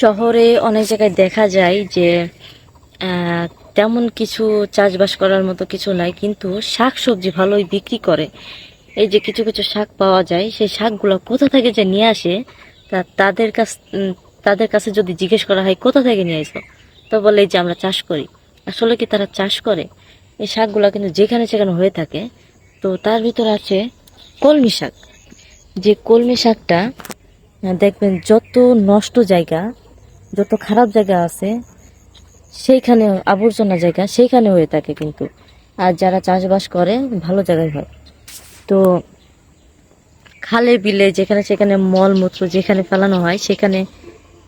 শহরে অনেক জায়গায় দেখা যায় যে তেমন কিছু চাষবাস করার মতো কিছু নাই, কিন্তু শাক সবজি ভালোই বিক্রি করে। এই যে কিছু কিছু শাক পাওয়া যায়, সেই শাকগুলো কোথা থেকে যে নিয়ে আসে, তা তাদের কাছ তাদের কাছে যদি জিজ্ঞেস করা হয়, কোথা থেকে নিয়ে আসো তো বলে যে, আমরা চাষ করি। আসলে কি তারা চাষ করে? এই শাকগুলো কিন্তু যেখানে সেখানে হয়ে থাকে। তো তার ভিতর আছে কলমি শাক। যে কলমি শাকটা দেখবেন যত নষ্ট জায়গা যত খারাপ জায়গা আছে, সেইখানে আবর্জনা জায়গা, সেইখানে হয়ে থাকে কিন্তু। আর যারা চাষবাস করে, ভালো জায়গায় হয়। তো খালে, বিলে, যেখানে সেখানে মলমূত্র যেখানে ফেলানো হয়, সেখানে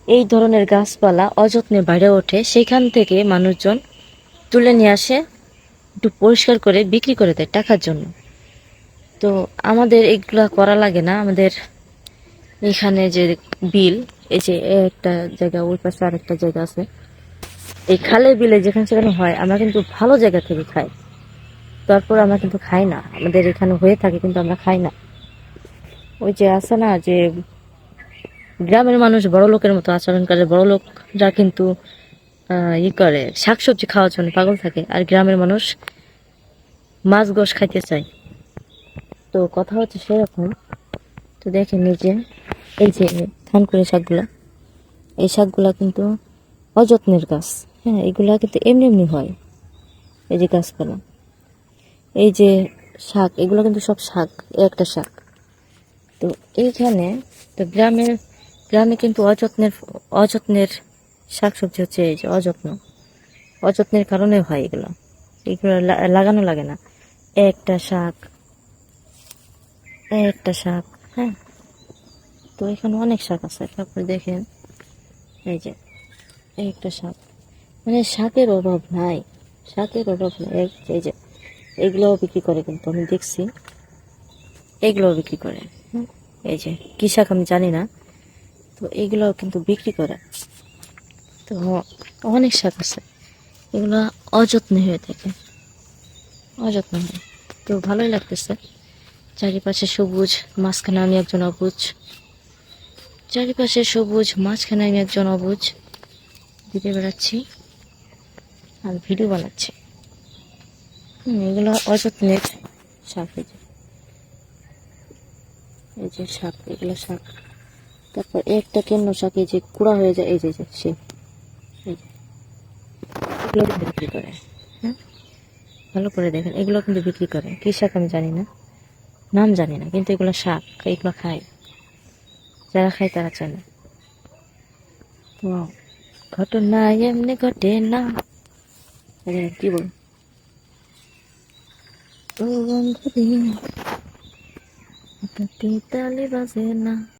এই ধরনের গাছপালা অযত্নে বাইরে ওঠে। সেখান থেকে মানুষজন তুলে নিয়ে আসে, একটু পরিষ্কার করে বিক্রি করে দেয় টাকার জন্য। তো আমাদের এগুলা করা লাগে না। আমাদের এখানে যে বিল এই যে একটা জায়গা, ওই পাশে আরেকটা জায়গা আছে। এই খালে বিলে যেখানে সেখানে হয়, আমরা কিন্তু ভালো জায়গা থেকে খাই। তারপর আমরা কিন্তু খাই না। আমাদের এখানে হয়ে থাকে কিন্তু আমরা খাই না। ওই যে আছে না যে, গ্রামের মানুষ বড় লোকের মতো আচরণ করে। বড় লোকরা কিন্তু ই করে, শাকসবজি খাওয়ার জন্য পাগল থাকে। আর গ্রামের মানুষ মাছ গোশ খাইতে চায়। তো কথা হচ্ছে সেরকম। তো দেখেন নিজে এই যে ধান করে শাকগুলা। এই শাকগুলা কিন্তু অযত্নের গাছ। হ্যাঁ এগুলা কিন্তু এমনি এমনি হয়। এই যে গাছপালা। এই যে শাক, এগুলো কিন্তু সব শাক একটা শাক। তো এইখানে তো গ্রামের, গ্রামে কিন্তু অযত্নের অযত্নের শাকসবজি হচ্ছে এই যে অযত্ন। অযত্নের কারণে হয় এগুলো। এগুলো লাগানো লাগে না। একটা শাক একটা শাক হ্যাঁ। তো এখানে অনেক শাক আছে তারপরে দেখেন। এই যে এই একটা শাক। মানে শাকের অভাব নাই, শাকের অভাব নাই। এই- যে এগুলোও বিক্রি করে কিন্তু, আমি দেখছি। এগুলোও বিক্রি করে এই যে, কি শাক আমি জানি না। তো এগুলোও কিন্তু বিক্রি করে। তো অনেক শাক আছে, এগুলো অযত্ন হয়ে থাকে। অযত্ন হয়। তো ভালোই লাগতেছে। চারিপাশে সবুজ, মাঝখানে আমি একজন অবুজ। চারিপাশে সবুজ, মাঝখানে আমি একজন অবুজ। ঘুরে বেড়াচ্ছি আর ভিডিও বানাচ্ছি। এগুলো অযত্নের শাক এই যে। এই যে শাক এগুলো শাক তারপর একটা কেন্ন শাক এই যে কুড়া হয়ে যায়, এই যে যে, সে। এগুলো বিক্রি করে। হ্যাঁ ভালো করে দেখেন, এগুলো কিন্তু বিক্রি করে। কি শাক আমি জানি না। নাম জানি না, কিন্তু এগুলো শাক এগুলো খায়। যারা খায় তারা চলে। Wow. ঘটনা এমনি ঘটে না। কি বল? ও বন্ধু দিন তালে বাজে না।